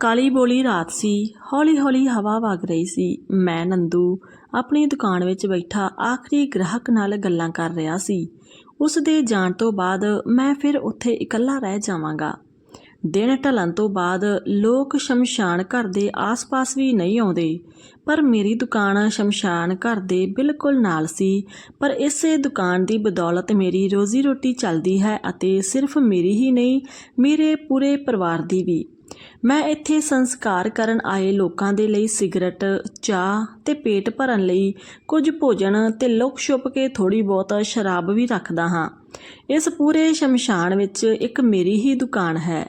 ਕਾਲੀ ਬੋਲੀ ਰਾਤ ਸੀ, ਹੌਲੀ-ਹੌਲੀ ਹਵਾ ਵਗ ਰਹੀ ਸੀ। ਮੈਂ, ਨੰਦੂ, ਆਪਣੀ ਦੁਕਾਨ ਵਿੱਚ ਬੈਠਾ ਆਖਰੀ ਗ੍ਰਾਹਕ ਨਾਲ ਗੱਲਾਂ ਕਰ ਰਿਹਾ ਸੀ। ਉਸ ਦੇ ਜਾਣ ਤੋਂ ਬਾਅਦ ਮੈਂ ਫਿਰ ਉੱਥੇ ਇਕੱਲਾ ਰਹਿ ਜਾਵਾਂਗਾ। ਦਿਨ ਢਲਣ ਤੋਂ ਬਾਅਦ ਲੋਕ ਸ਼ਮਸ਼ਾਨ ਘਰ ਦੇ ਆਸ-ਪਾਸ ਵੀ ਨਹੀਂ ਆਉਂਦੇ, ਪਰ ਮੇਰੀ ਦੁਕਾਨ ਸ਼ਮਸ਼ਾਨ ਘਰ ਦੇ ਬਿਲਕੁਲ ਨਾਲ ਸੀ। ਪਰ ਇਸੇ ਦੁਕਾਨ ਦੀ ਬਦੌਲਤ ਮੇਰੀ ਰੋਜ਼ੀ ਰੋਟੀ ਚੱਲਦੀ ਹੈ ਅਤੇ ਸਿਰਫ ਮੇਰੀ ਹੀ ਨਹੀਂ, ਮੇਰੇ ਪੂਰੇ ਪਰਿਵਾਰ ਦੀ ਵੀ। ਮੈਂ ਇੱਥੇ ਸੰਸਕਾਰ ਕਰਨ ਆਏ ਲੋਕਾਂ ਦੇ ਲਈ ਸਿਗਰਟ, ਚਾਹ ਤੇ ਪੇਟ ਭਰਨ ਲਈ ਕੁਝ ਭੋਜਨ ਤੇ ਲੁਕ ਛੁਪ ਕੇ ਥੋੜੀ ਬਹੁਤ ਸ਼ਰਾਬ ਵੀ ਰੱਖਦਾ ਹਾਂ। ਇਸ ਪੂਰੇ ਸ਼ਮਸ਼ਾਨ ਵਿੱਚ ਇੱਕ ਮੇਰੀ ਹੀ ਦੁਕਾਨ ਹੈ।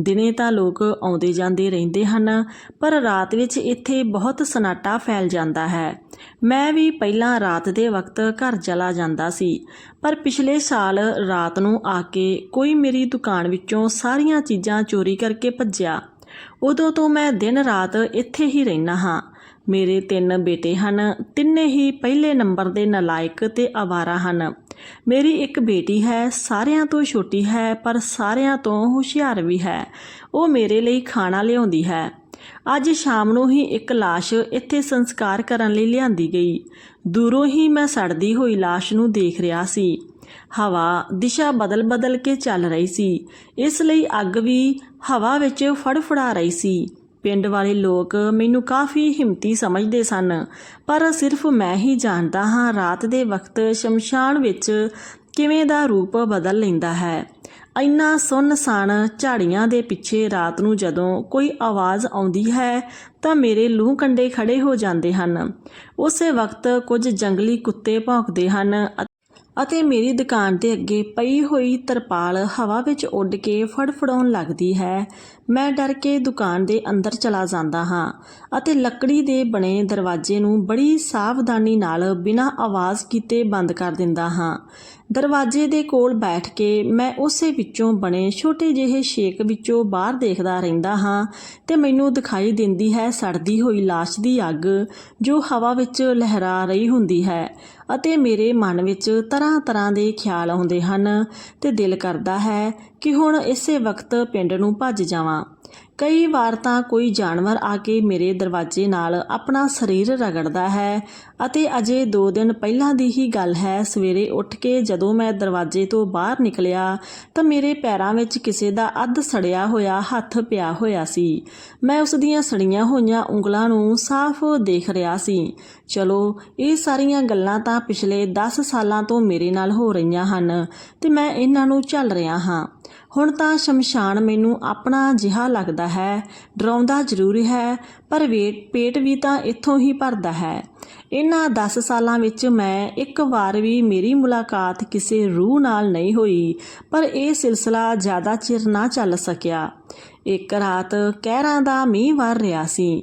ਦਿਨੇ ਤਾਂ ਲੋਕ ਆਉਂਦੇ ਜਾਂਦੇ ਰਹਿੰਦੇ ਹਨ, ਪਰ ਰਾਤ ਵਿੱਚ ਇੱਥੇ ਬਹੁਤ ਸਨਾਟਾ ਫੈਲ ਜਾਂਦਾ ਹੈ। ਮੈਂ ਵੀ ਪਹਿਲਾਂ ਰਾਤ ਦੇ ਵਕਤ ਘਰ ਚਲਾ ਜਾਂਦਾ ਸੀ, ਪਰ ਪਿਛਲੇ ਸਾਲ ਰਾਤ ਨੂੰ ਆ ਕੇ ਕੋਈ ਮੇਰੀ ਦੁਕਾਨ ਵਿੱਚੋਂ ਸਾਰੀਆਂ ਚੀਜ਼ਾਂ ਚੋਰੀ ਕਰਕੇ ਭੱਜਿਆ। ਉਦੋਂ ਤੋਂ ਮੈਂ ਦਿਨ ਰਾਤ ਇੱਥੇ ਹੀ ਰਹਿਣਾ ਹਾਂ। ਮੇਰੇ ਤਿੰਨ ਬੇਟੇ ਹਨ, ਤਿੰਨੇ ਹੀ ਪਹਿਲੇ ਨੰਬਰ ਦੇ ਨਲਾਇਕ ਤੇ ਆਵਾਰਾ ਹਨ। ਮੇਰੀ ਇੱਕ ਬੇਟੀ ਹੈ, ਸਾਰਿਆਂ ਤੋਂ ਛੋਟੀ ਹੈ, ਪਰ ਸਾਰਿਆਂ ਤੋਂ ਹੁਸ਼ਿਆਰ ਵੀ ਹੈ। ਉਹ ਮੇਰੇ ਲਈ ਖਾਣਾ ਲਿਆਉਂਦੀ ਹੈ। ਅੱਜ ਸ਼ਾਮ ਨੂੰ ਹੀ ਇੱਕ ਲਾਸ਼ ਇੱਥੇ ਸੰਸਕਾਰ ਕਰਨ ਲਈ ਲਿਆਂਦੀ ਗਈ। ਦੂਰੋਂ ਹੀ ਮੈਂ ਸੜਦੀ ਹੋਈ ਲਾਸ਼ ਨੂੰ ਦੇਖ ਰਿਹਾ ਸੀ। ਹਵਾ ਦਿਸ਼ਾ ਬਦਲ-ਬਦਲ ਕੇ ਚੱਲ ਰਹੀ ਸੀ। ਇਸ ਲਈ ਅੱਗ ਵੀ ਹਵਾ ਵਿੱਚ ਫੜਫੜਾ ਰਹੀ ਸੀ। ਪਿੰਡ ਵਾਲੇ ਲੋਕ ਮੈਨੂੰ ਕਾਫੀ ਹਿੰਮਤੀ ਸਮਝਦੇ ਸਨ, ਪਰ ਸਿਰਫ ਮੈਂ ਹੀ ਜਾਣਦਾ ਹਾਂ ਰਾਤ ਦੇ ਵਕਤ ਸ਼ਮਸ਼ਾਨ ਵਿੱਚ ਕਿਵੇਂ ਦਾ ਰੂਪ ਬਦਲ ਲੈਂਦਾ ਹੈ। ਇੰਨਾ ਸੁੰਨਸਾਨ ਝਾੜੀਆਂ ਦੇ ਪਿੱਛੇ ਰਾਤ ਨੂੰ ਜਦੋਂ ਕੋਈ ਆਵਾਜ਼ ਆਉਂਦੀ ਹੈ, ਤਾਂ ਮੇਰੇ ਲੂਹ ਕੰਡੇ ਖੜੇ ਹੋ ਜਾਂਦੇ ਹਨ। ਉਸੇ ਵਕਤ ਕੁਝ ਜੰਗਲੀ ਕੁੱਤੇ ਭੌਂਕਦੇ ਹਨ ਅਤੇ ਮੇਰੀ ਦੁਕਾਨ ਦੇ ਅੱਗੇ ਪਈ ਹੋਈ ਤਰਪਾਲ ਹਵਾ ਵਿੱਚ ਉੱਡ ਕੇ ਫੜਫੜਾਉਣ ਲੱਗਦੀ ਹੈ। ਮੈਂ ਡਰ ਕੇ ਦੁਕਾਨ ਦੇ ਅੰਦਰ ਚਲਾ ਜਾਂਦਾ ਹਾਂ ਅਤੇ ਲੱਕੜੀ ਦੇ ਬਣੇ ਦਰਵਾਜ਼ੇ ਨੂੰ ਬੜੀ ਸਾਵਧਾਨੀ ਨਾਲ ਬਿਨਾਂ ਆਵਾਜ਼ ਕੀਤੇ ਬੰਦ ਕਰ ਦਿੰਦਾ ਹਾਂ। ਦਰਵਾਜ਼ੇ ਦੇ ਕੋਲ ਬੈਠ ਕੇ ਮੈਂ ਉਸੇ ਵਿੱਚੋਂ ਬਣੇ ਛੋਟੇ ਜਿਹੇ ਛੇਕ ਵਿੱਚੋਂ ਬਾਹਰ ਦੇਖਦਾ ਰਹਿੰਦਾ ਹਾਂ ਤੇ ਮੈਨੂੰ ਦਿਖਾਈ ਦਿੰਦੀ ਹੈ ਸੜਦੀ ਹੋਈ ਲਾਸ਼ ਦੀ ਅੱਗ, ਜੋ ਹਵਾ ਵਿੱਚ ਲਹਿਰਾ ਰਹੀ ਹੁੰਦੀ ਹੈ ਅਤੇ ਮੇਰੇ ਮਨ ਵਿੱਚ ਤਰ੍ਹਾਂ-ਤਰ੍ਹਾਂ ਦੇ ਖਿਆਲ ਆਉਂਦੇ ਹਨ ਤੇ ਦਿਲ ਕਰਦਾ ਹੈ ਕਿ ਹੁਣ ਇਸੇ ਵਕਤ ਪਿੰਡ ਨੂੰ ਭੱਜ ਜਾਵਾਂ। ਕਈ ਵਾਰ ਤਾਂ ਕੋਈ ਜਾਨਵਰ ਆ ਕੇ ਮੇਰੇ ਦਰਵਾਜ਼ੇ ਨਾਲ ਆਪਣਾ ਸਰੀਰ ਰਗੜਦਾ ਹੈ ਅਤੇ ਅਜੇ 2 ਦਿਨ ਪਹਿਲਾਂ ਦੀ ਹੀ ਗੱਲ ਹੈ, ਸਵੇਰੇ ਉੱਠ ਕੇ ਜਦੋਂ ਮੈਂ ਦਰਵਾਜ਼ੇ ਤੋਂ ਬਾਹਰ ਨਿਕਲਿਆ ਤਾਂ ਮੇਰੇ ਪੈਰਾਂ ਵਿੱਚ ਕਿਸੇ ਦਾ ਅੱਧ ਸੜਿਆ ਹੋਇਆ ਹੱਥ ਪਿਆ ਹੋਇਆ ਸੀ। ਮੈਂ ਉਸ ਦੀਆਂ ਸੜੀਆਂ ਹੋਈਆਂ ਉਂਗਲਾਂ ਨੂੰ ਸਾਫ਼ ਦੇਖ ਰਿਹਾ ਸੀ। ਚਲੋ, ਇਹ ਸਾਰੀਆਂ ਗੱਲਾਂ ਤਾਂ ਪਿਛਲੇ 10 ਸਾਲਾਂ ਤੋਂ ਮੇਰੇ ਨਾਲ ਹੋ ਰਹੀਆਂ ਹਨ ਤੇ ਮੈਂ ਇਹਨਾਂ ਨੂੰ ਝੱਲ ਰਿਹਾ ਹਾਂ। ਹੁਣ ਤਾਂ ਸ਼ਮਸ਼ਾਨ ਮੈਨੂੰ ਆਪਣਾ ਜਿਹਾ ਲੱਗਦਾ ਹੈ। ਡਰਾਉਂਦਾ ਜ਼ਰੂਰ ਹੈ, ਪਰ ਵੇਟ ਪੇਟ ਵੀ ਤਾਂ ਇੱਥੋਂ ਹੀ ਭਰਦਾ ਹੈ। ਇਹਨਾਂ 10 ਸਾਲਾਂ ਵਿੱਚ ਮੈਂ ਇੱਕ ਵਾਰ ਵੀ ਮੇਰੀ ਮੁਲਾਕਾਤ ਕਿਸੇ ਰੂਹ ਨਾਲ ਨਹੀਂ ਹੋਈ, ਪਰ ਇਹ ਸਿਲਸਿਲਾ ਜ਼ਿਆਦਾ ਚਿਰ ਨਾ ਚੱਲ ਸਕਿਆ। ਇੱਕ ਰਾਤ ਕਹਿਰਾਂ ਦਾ ਮੀਂਹ ਵਰ ਰਿਹਾ ਸੀ।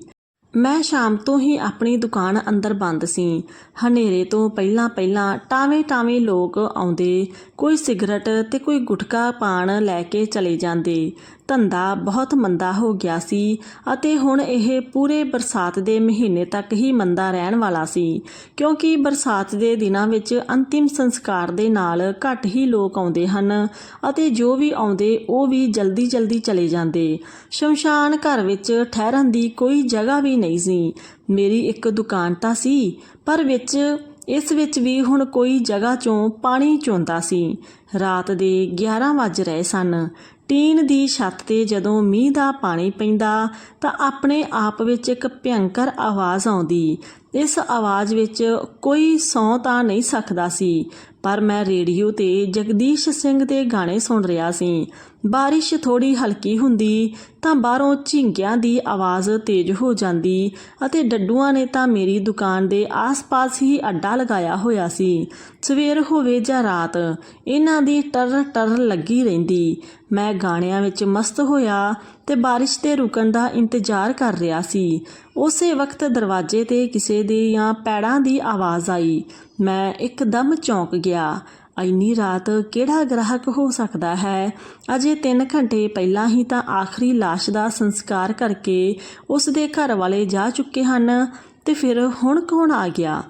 ਮੈਂ ਸ਼ਾਮ ਤੋਂ ਹੀ ਆਪਣੀ ਦੁਕਾਨ ਅੰਦਰ ਬੰਦ ਸੀ। ਹਨੇਰੇ ਤੋਂ ਪਹਿਲਾਂ ਪਹਿਲਾਂ ਟਾਵੇਂ-ਟਾਵੇਂ ਲੋਕ ਆਉਂਦੇ। ਕੋਈ ਸਿਗਰਟ ਤੇ ਕੋਈ ਗੁਟਕਾ ਪਾਣ ਲੈ ਕੇ ਚਲੇ ਜਾਂਦੇ। ਧੰਦਾ ਬਹੁਤ ਮੰਦਾ ਹੋ ਗਿਆ ਸੀ ਅਤੇ ਹੁਣ ਇਹ ਪੂਰੇ ਬਰਸਾਤ ਦੇ ਮਹੀਨੇ ਤੱਕ ਹੀ ਮੰਦਾ ਰਹਿਣ ਵਾਲਾ ਸੀ, ਕਿਉਂਕਿ ਬਰਸਾਤ ਦੇ ਦਿਨਾਂ ਵਿੱਚ ਅੰਤਿਮ ਸੰਸਕਾਰ ਦੇ ਨਾਲ ਘੱਟ ਹੀ ਲੋਕ ਆਉਂਦੇ ਹਨ ਅਤੇ ਜੋ ਵੀ ਆਉਂਦੇ ਉਹ ਵੀ ਜਲਦੀ-ਜਲਦੀ ਚਲੇ ਜਾਂਦੇ। ਸ਼ਮਸ਼ਾਨ ਘਰ ਵਿੱਚ ਠਹਿਰਨ ਦੀ ਕੋਈ ਜਗ੍ਹਾ ਵੀ ਨਹੀਂ ਸੀ। ਮੇਰੀ ਇੱਕ ਦੁਕਾਨ ਤਾਂ ਸੀ, ਪਰ ਵਿੱਚ, ਇਸ ਵਿੱਚ ਵੀ ਹੁਣ ਕੋਈ ਜਗ੍ਹਾ ਚੋਂ ਪਾਣੀ ਚੋਂਦਾ ਸੀ। ਰਾਤ ਦੇ 11 ਵੱਜ ਰਹੇ ਸਨ। ਟੀਨ ਦੀ ਛੱਤ ਤੇ ਜਦੋਂ ਮੀਂਹ ਦਾ ਪਾਣੀ ਪੈਂਦਾ ਤਾਂ ਆਪਣੇ ਆਪ ਵਿੱਚ ਇੱਕ ਭਿਅੰਕਰ ਆਵਾਜ਼ ਆਉਂਦੀ। ਇਸ ਆਵਾਜ਼ ਵਿੱਚ ਕੋਈ ਸੌਂ ਤਾਂ ਨਹੀਂ ਸਕਦਾ ਸੀ, ਪਰ ਮੈਂ ਰੇਡੀਓ ਤੇ ਜਗਦੀਸ਼ ਸਿੰਘ ਦੇ ਗਾਣੇ ਸੁਣ ਰਿਹਾ ਸੀ। ਬਾਰਿਸ਼ ਥੋੜੀ ਹਲਕੀ ਹੁੰਦੀ, ਤਾਂ ਬਾਹਰੋਂ ਝਿੰਗਿਆਂ ਦੀ ਆਵਾਜ਼ ਤੇਜ਼ ਹੋ ਜਾਂਦੀ ਅਤੇ ਡੱਡੂਆਂ ਨੇ ਤਾਂ ਮੇਰੀ ਦੁਕਾਨ ਦੇ ਆਸ-ਪਾਸ ਹੀ ਅੱਡਾ ਲਗਾਇਆ ਹੋਇਆ ਸੀ। ਸਵੇਰ ਹੋਵੇ ਜਾਂ ਰਾਤ, ਇਹਨਾਂ ਦੀ ਟਰ ਟਰ ਲੱਗੀ ਰਹਿੰਦੀ। ਮੈਂ ਗਾਣਿਆਂ ਵਿੱਚ ਮਸਤ ਹੋਇਆ ਤੇ ਬਾਰਿਸ਼ 'ਤੇ ਰੁਕਣ ਦਾ ਇੰਤਜ਼ਾਰ ਕਰ ਰਿਹਾ ਸੀ। ਉਸੇ ਵਕਤ ਦਰਵਾਜ਼ੇ ਤੇ ਕਿਸੇ ਦੇ ਜਾਂ ਪੈੜਾਂ ਦੀ ਆਵਾਜ਼ ਆਈ। ਮੈਂ ਇੱਕਦਮ ਚੌਂਕ ਗਿਆ। ਇੰਨੀ ਰਾਤ ਕਿਹੜਾ ਗ੍ਰਾਹਕ ਹੋ ਸਕਦਾ ਹੈ? ਅਜੇ 3 ਘੰਟੇ ਪਹਿਲਾਂ ਹੀ ਤਾਂ ਆਖਰੀ ਲਾਸ਼ ਦਾ ਸੰਸਕਾਰ ਕਰਕੇ ਉਸ ਦੇ ਘਰ ਵਾਲੇ ਜਾ ਚੁੱਕੇ ਹਨ ਤੇ ਫਿਰ ਹੁਣ ਕੌਣ ਆ ਗਿਆ?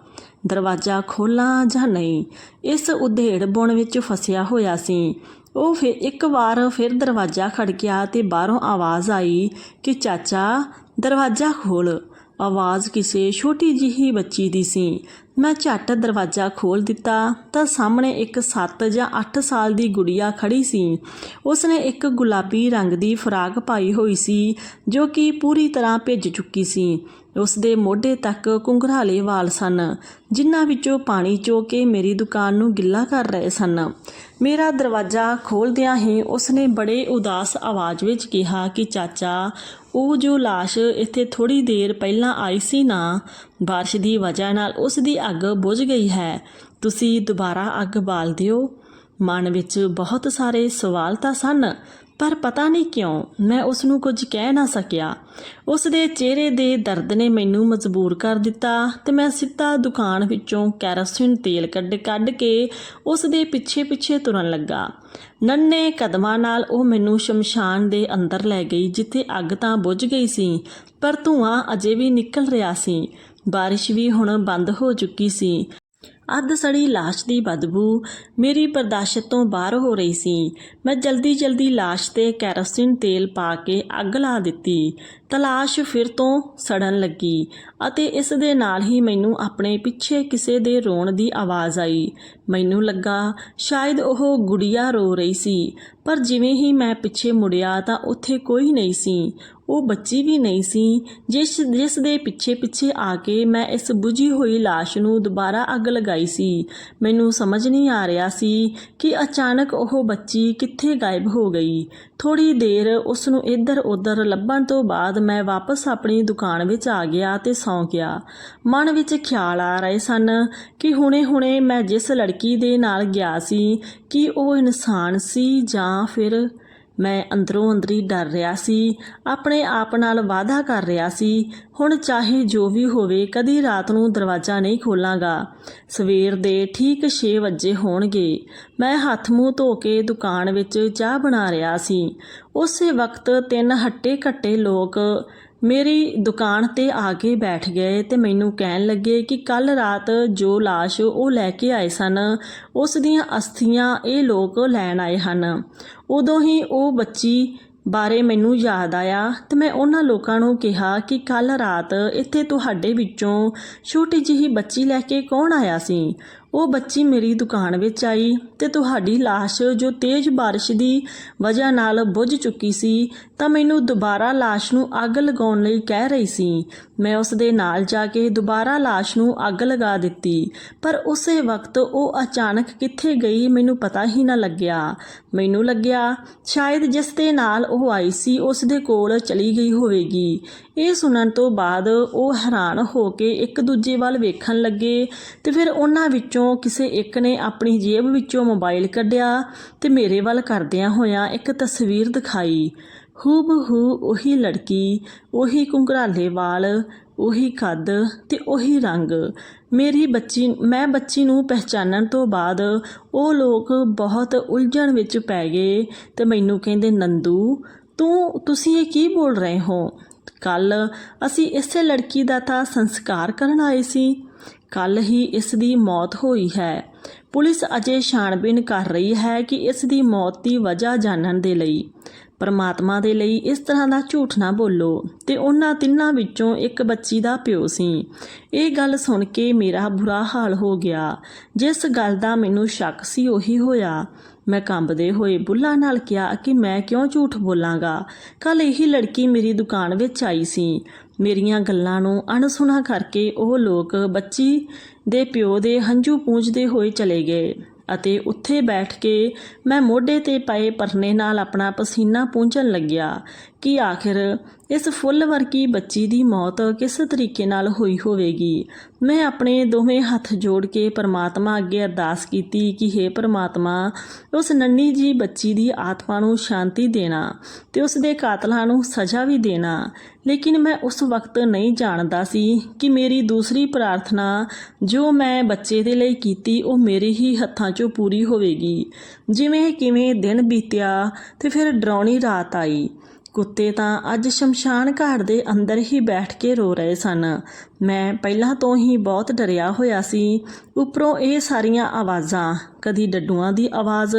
ਦਰਵਾਜ਼ਾ ਖੋਲਾਂ ਜਾਂ ਨਹੀਂ? ਇਸ ਉਧੇੜ ਬੁਣ ਵਿੱਚ ਫਸਿਆ ਹੋਇਆ ਸੀ। ਉਹ ਫਿਰ ਇੱਕ ਵਾਰ ਫਿਰ ਦਰਵਾਜ਼ਾ ਖੜਕਿਆ ਤੇ ਬਾਹਰੋਂ ਆਵਾਜ਼ ਆਈ ਕਿ, ਚਾਚਾ, ਦਰਵਾਜ਼ਾ ਖੋਲ ਆਵਾਜ਼ ਕਿਸੇ ਛੋਟੀ ਜਿਹੀ ਬੱਚੀ ਦੀ ਸੀ। ਮੈਂ ਝੱਟ ਦਰਵਾਜ਼ਾ ਖੋਲ ਦਿੱਤਾ ਤਾਂ ਸਾਹਮਣੇ ਇੱਕ 7 ਜਾਂ 8 ਸਾਲ ਦੀ ਗੁੜੀਆ ਖੜੀ ਸੀ। ਉਸਨੇ ਇੱਕ ਗੁਲਾਬੀ ਰੰਗ ਦੀ ਫਰਾਕ ਪਾਈ ਹੋਈ ਸੀ, ਜੋ ਕਿ ਪੂਰੀ ਤਰ੍ਹਾਂ ਭਿੱਜ ਚੁੱਕੀ ਸੀ। ਉਸ ਦੇ ਮੋਢੇ ਤੱਕ ਕੁੰਘਰਾਲੇ ਵਾਲ ਸਨ, ਜਿਨ੍ਹਾਂ ਵਿੱਚੋਂ ਪਾਣੀ ਚੋ ਕੇ ਮੇਰੀ ਦੁਕਾਨ ਨੂੰ ਗਿੱਲਾ ਕਰ ਰਹੇ ਸਨ। ਮੇਰਾ ਦਰਵਾਜ਼ਾ ਖੋਲਦਿਆਂ ਹੀ ਉਸਨੇ ਬੜੇ ਉਦਾਸ ਆਵਾਜ਼ ਵਿੱਚ ਕਿਹਾ ਕਿ, ਚਾਚਾ, ਉਹ ਜੋ ਲਾਸ਼ ਇੱਥੇ ਥੋੜੀ ਦੇਰ ਪਹਿਲਾਂ ਆਈ ਸੀ ਨਾ, ਬਾਰਿਸ਼ ਦੀ ਵਜ੍ਹਾ ਨਾਲ ਉਸ ਦੀ ਅੱਗ ਬੁਝ ਗਈ ਹੈ। ਤੁਸੀਂ ਦੁਬਾਰਾ ਅੱਗ ਬਾਲ ਦਿਓ। ਮਨ ਵਿੱਚ ਬਹੁਤ ਸਾਰੇ ਸਵਾਲ ਤਾਂ ਸਨ ਪਰ ਪਤਾ ਨਹੀਂ ਕਿਉਂ ਮੈਂ ਉਸ ਨੂੰ ਕੁਝ ਕਹਿ ਨਾ ਸਕਿਆ। ਉਸ ਦੇ ਚਿਹਰੇ ਦੇ ਦਰਦ ਨੇ ਮੈਨੂੰ ਮਜਬੂਰ ਕਰ ਦਿੱਤਾ ਤੇ ਮੈਂ ਸਿੱਧਾ ਦੁਕਾਨ ਵਿੱਚੋਂ ਕੈਰੋਸਿਨ ਤੇਲ ਕੱਢ ਕੱਢ ਕੇ ਉਸ ਦੇ ਪਿੱਛੇ ਪਿੱਛੇ ਤੁਰਨ ਲੱਗਾ। ਨੰਨੇ ਕਦਮਾਂ ਨਾਲ ਉਹ ਮੈਨੂੰ ਸ਼ਮਸ਼ਾਨ ਦੇ ਅੰਦਰ ਲੈ ਗਈ, ਜਿੱਥੇ ਅੱਗ ਤਾਂ ਬੁਝ ਗਈ ਸੀ, ਪਰ ਧੂਆਂ ਅਜੇ ਵੀ ਨਿਕਲ ਰਿਹਾ ਸੀ। ਬਾਰਿਸ਼ ਵੀ ਹੁਣ ਬੰਦ ਹੋ ਚੁੱਕੀ ਸੀ। ਅੱਧ ਸੜੀ ਲਾਸ਼ ਦੀ ਬਦਬੂ ਮੇਰੀ ਬਰਦਾਸ਼ਤ ਤੋਂ ਬਾਹਰ ਹੋ ਰਹੀ ਸੀ। ਮੈਂ ਜਲਦੀ ਜਲਦੀ ਲਾਸ਼ ਤੇ ਕੈਰੋਸਿਨ ਤੇਲ ਪਾ ਕੇ ਅੱਗ ਲਾ ਦਿੱਤੀ। ਤਲਾਸ਼ ਫਿਰ ਤੋਂ ਸੜਨ ਲੱਗੀ ਅਤੇ ਇਸ ਦੇ ਨਾਲ ਹੀ ਮੈਨੂੰ ਆਪਣੇ ਪਿੱਛੇ ਕਿਸੇ ਦੇ ਰੋਣ ਦੀ ਆਵਾਜ਼ ਆਈ। ਮੈਨੂੰ ਲੱਗਾ ਸ਼ਾਇਦ ਉਹ ਗੁੜੀਆ ਰੋ ਰਹੀ ਸੀ, ਪਰ ਜਿਵੇਂ ਹੀ ਮੈਂ ਪਿੱਛੇ ਮੁੜਿਆ ਤਾਂ ਉੱਥੇ ਕੋਈ ਨਹੀਂ ਸੀ। ਉਹ ਬੱਚੀ ਵੀ ਨਹੀਂ ਸੀ, ਜਿਸ ਜਿਸ ਦੇ ਪਿੱਛੇ ਪਿੱਛੇ ਆ ਕੇ ਮੈਂ ਇਸ ਬੁਝੀ ਹੋਈ ਲਾਸ਼ ਨੂੰ ਦੁਬਾਰਾ ਅੱਗ ਲਗਾਈ ਸੀ। ਮੈਨੂੰ ਸਮਝ ਨਹੀਂ ਆ ਰਿਹਾ ਸੀ ਕਿ ਅਚਾਨਕ ਉਹ ਬੱਚੀ ਕਿੱਥੇ ਗਾਇਬ ਹੋ ਗਈ। ਥੋੜੀ ਦੇਰ ਉਸ ਨੂੰ ਇੱਧਰ ਉੱਧਰ ਲੱਭਣ ਤੋਂ ਬਾਅਦ ਮੈਂ ਵਾਪਸ ਆਪਣੀ ਦੁਕਾਨ ਵਿੱਚ ਆ ਗਿਆ ਤੇ ਸੌਂ ਗਿਆ। ਮਨ ਵਿੱਚ ਖਿਆਲ ਆ ਰਹੇ ਸਨ ਕਿ ਹੁਣੇ-ਹੁਣੇ ਮੈਂ ਜਿਸ ਲੜਕੀ ਦੇ ਨਾਲ ਗਿਆ ਸੀ, ਕਿ ਉਹ ਇਨਸਾਨ ਸੀ ਜਾਂ ਫਿਰ ਮੈਂ ਅੰਦਰੋਂ ਅੰਦਰੀ ਡਰ ਰਿਹਾ ਸੀ, ਆਪਣੇ ਆਪ ਨਾਲ ਵਾਅਦਾ ਕਰ ਰਿਹਾ ਸੀ, ਹੁਣ ਚਾਹੇ ਜੋ ਵੀ ਹੋਵੇ ਕਦੀ ਰਾਤ ਨੂੰ ਦਰਵਾਜ਼ਾ ਨਹੀਂ ਖੋਲਾਂਗਾ। ਸਵੇਰ ਦੇ ਠੀਕ 6 ਵਜੇ ਹੋਣਗੇ। ਮੈਂ ਹੱਥ ਮੂੰਹ ਧੋ ਕੇ ਦੁਕਾਨ ਵਿੱਚ ਚਾਹ ਬਣਾ ਰਿਹਾ ਸੀ। ਉਸੇ ਵਕਤ ਤਿੰਨ ਹੱਟੇ ਘੱਟੇ ਲੋਕ ਮੇਰੀ ਦੁਕਾਨ ਤੇ ਆ ਕੇ ਬੈਠ ਗਏ ਤੇ ਮੈਨੂੰ ਕਹਿਣ ਲੱਗੇ ਕਿ ਕੱਲ ਰਾਤ ਜੋ ਲਾਸ਼ ਉਹ ਲੈ ਕੇ ਆਏ ਸਨ, ਉਸ ਦੀਆਂ ਅਸਥੀਆਂ ਇਹ ਲੋਕ ਲੈਣ ਆਏ ਹਨ। ਉਦੋਂ ਹੀ ਉਹ ਬੱਚੀ ਬਾਰੇ ਮੈਨੂੰ ਯਾਦ ਆਇਆ ਤੇ ਮੈਂ ਉਹਨਾਂ ਲੋਕਾਂ ਨੂੰ ਕਿਹਾ ਕਿ ਕੱਲ ਰਾਤ ਇੱਥੇ ਤੁਹਾਡੇ ਵਿੱਚੋਂ ਛੋਟੀ ਜਿਹੀ ਬੱਚੀ ਲੈ ਕੇ ਕੌਣ ਆਇਆ ਸੀ? ਉਹ ਬੱਚੀ ਮੇਰੀ ਦੁਕਾਨ ਵਿੱਚ ਆਈ ਤੇ ਤੁਹਾਡੀ ਲਾਸ਼ ਜੋ ਤੇਜ਼ ਬਾਰਿਸ਼ ਦੀ ਵਜ੍ਹਾ ਨਾਲ ਬੁੱਝ ਚੁੱਕੀ ਸੀ, ਤਾਂ ਮੈਨੂੰ ਦੁਬਾਰਾ ਲਾਸ਼ ਨੂੰ ਅੱਗ ਲਗਾਉਣ ਲਈ ਕਹਿ ਰਹੀ ਸੀ। ਮੈਂ ਉਸ ਦੇ ਨਾਲ ਜਾ ਕੇ ਦੁਬਾਰਾ ਲਾਸ਼ ਨੂੰ ਅੱਗ ਲਗਾ ਦਿੱਤੀ, ਪਰ ਉਸੇ ਵਕਤ ਉਹ ਅਚਾਨਕ ਕਿੱਥੇ ਗਈ ਮੈਨੂੰ ਪਤਾ ਹੀ ਨਾ ਲੱਗਿਆ। ਮੈਨੂੰ ਲੱਗਿਆ, ਸ਼ਾਇਦ ਜਿਸ ਦੇ ਨਾਲ ਉਹ ਆਈ ਸੀ ਉਸ ਦੇ ਕੋਲ ਚਲੀ ਗਈ ਹੋਵੇਗੀ। ਇਹ ਸੁਣਨ ਤੋਂ ਬਾਅਦ ਉਹ ਹੈਰਾਨ ਹੋ ਕੇ ਇੱਕ ਦੂਜੇ ਵੱਲ ਵੇਖਣ ਲੱਗੇ ਤੇ ਫਿਰ ਉਹਨਾਂ ਵਿੱਚੋਂ ਕਿਸੇ ਇੱਕ ਨੇ ਆਪਣੀ ਜੇਬ ਵਿੱਚੋਂ ਮੋਬਾਈਲ ਕੱਢਿਆ ਤੇ ਮੇਰੇ ਵੱਲ ਕਰਦਿਆਂ ਹੋਇਆਂ ਇੱਕ ਤਸਵੀਰ ਦਿਖਾਈ। ਹੂਬਹੂ ਉਹੀ ਲੜਕੀ, ਉਹੀ ਕੁੰਘਰਾਲੇ ਵਾਲ, ਉਹੀ ਕੱਦ ਤੇ ਉਹੀ ਰੰਗ। ਮੇਰੀ ਬੱਚੀ, ਮੈਂ ਬੱਚੀ ਨੂੰ ਪਹਿਚਾਨਣ ਤੋਂ ਬਾਅਦ ਉਹ ਲੋਕ ਬਹੁਤ ਉਲਝਣ ਵਿੱਚ ਪੈ ਗਏ ਤੇ ਮੈਨੂੰ ਕਹਿੰਦੇ, ਨੰਦੂ, ਤੂੰ, ਤੁਸੀਂ ਇਹ ਕੀ ਬੋਲ ਰਹੇ ਹੋ? ਕੱਲ ਅਸੀਂ ਇਸੇ ਲੜਕੀ ਦਾ ਤਾਂ ਸੰਸਕਾਰ ਕਰਨ ਆਏ ਸੀ। ਕੱਲ ਹੀ ਇਸ ਦੀ ਮੌਤ ਹੋਈ ਹੈ। ਪੁਲਿਸ ਅਜੇ ਛਾਣਬੀਨ ਕਰ ਰਹੀ ਹੈ ਕਿ ਇਸ ਦੀ ਮੌਤ ਦੀ ਵਜ੍ਹਾ ਜਾਣਨ ਦੇ ਲਈ। ਪਰਮਾਤਮਾ ਦੇ ਲਈ ਇਸ ਤਰ੍ਹਾਂ ਦਾ ਝੂਠ ਨਾ ਬੋਲੋ ਤੇ ਉਹਨਾਂ ਤਿੰਨਾਂ ਵਿੱਚੋਂ ਇੱਕ ਬੱਚੀ ਦਾ ਪਿਓ ਸੀ। ਇਹ ਗੱਲ ਸੁਣ ਕੇ ਮੇਰਾ ਬੁਰਾ ਹਾਲ ਹੋ ਗਿਆ। ਜਿਸ ਗੱਲ ਦਾ ਮੈਨੂੰ ਸ਼ੱਕ ਸੀ ਉਹੀ ਹੋਇਆ। ਮੈਂ ਕੰਬਦੇ ਹੋਏ ਬੁੱਲਾ ਨਾਲ ਕਿਹਾ ਕਿ ਮੈਂ ਕਿਉਂ ਝੂਠ ਬੋਲਾਂਗਾ? ਕੱਲ ਇਹੀ ਲੜਕੀ ਮੇਰੀ ਦੁਕਾਨ ਵਿੱਚ ਆਈ ਸੀ। ਮੇਰੀਆਂ ਗੱਲਾਂ ਨੂੰ ਅਣਸੁਣਾ ਕਰਕੇ ਉਹ ਲੋਕ ਬੱਚੀ ਦੇ ਪਿਓ ਦੇ ਹੰਝੂ ਪੂੰਝਦੇ ਹੋਏ ਚਲੇ ਗਏ ਅਤੇ ਉੱਥੇ ਬੈਠ ਕੇ ਮੈਂ ਮੋਢੇ ਤੇ ਪਏ ਪਰਨੇ ਨਾਲ ਆਪਣਾ ਪਸੀਨਾ ਪੂੰਝਣ ਲੱਗਿਆ ਕਿ ਆਖਿਰ ਇਸ ਫੁੱਲ ਵਰਗੀ ਬੱਚੀ ਦੀ ਮੌਤ ਕਿਸ ਤਰੀਕੇ ਨਾਲ ਹੋਈ ਹੋਵੇਗੀ? ਮੈਂ ਆਪਣੇ ਦੋਵੇਂ ਹੱਥ ਜੋੜ ਕੇ ਪਰਮਾਤਮਾ ਅੱਗੇ ਅਰਦਾਸ ਕੀਤੀ ਕਿ हे ਪਰਮਾਤਮਾ, ਉਸ ਨੰਨੀ ਜੀ ਬੱਚੀ ਦੀ ਆਤਮਾ ਨੂੰ ਸ਼ਾਂਤੀ ਦੇਣਾ ਤੇ ਉਸ ਦੇ ਕਾਤਲਾਂ ਨੂੰ ਸਜ਼ਾ ਵੀ ਦੇਣਾ। ਲੇਕਿਨ ਮੈਂ ਉਸ ਵਕਤ ਨਹੀਂ ਜਾਣਦਾ ਸੀ ਕਿ ਮੇਰੀ ਦੂਸਰੀ ਪ੍ਰਾਰਥਨਾ ਜੋ ਮੈਂ ਬੱਚੇ ਦੇ ਲਈ ਕੀਤੀ, ਉਹ ਮੇਰੇ ਹੀ ਹੱਥਾਂ 'ਚੋਂ ਪੂਰੀ ਹੋਵੇਗੀ। ਜਿਵੇਂ ਕਿਵੇਂ ਦਿਨ ਬੀਤਿਆ ਤੇ ਫਿਰ ਡਰਾਉਣੀ ਰਾਤ ਆਈ। ਕੁੱਤੇ ਤਾਂ ਅੱਜ ਸ਼ਮਸ਼ਾਨ ਘਾਟ ਦੇ ਅੰਦਰ ਹੀ ਬੈਠ ਕੇ ਰੋ ਰਹੇ ਸਨ। ਮੈਂ ਪਹਿਲਾਂ ਤੋਂ ਹੀ ਬਹੁਤ ਡਰਿਆ ਹੋਇਆ ਸੀ। ਉੱਪਰੋਂ ਇਹ ਸਾਰੀਆਂ ਆਵਾਜ਼ਾਂ, ਕਦੀ ਡੱਡੂਆਂ ਦੀ ਆਵਾਜ਼,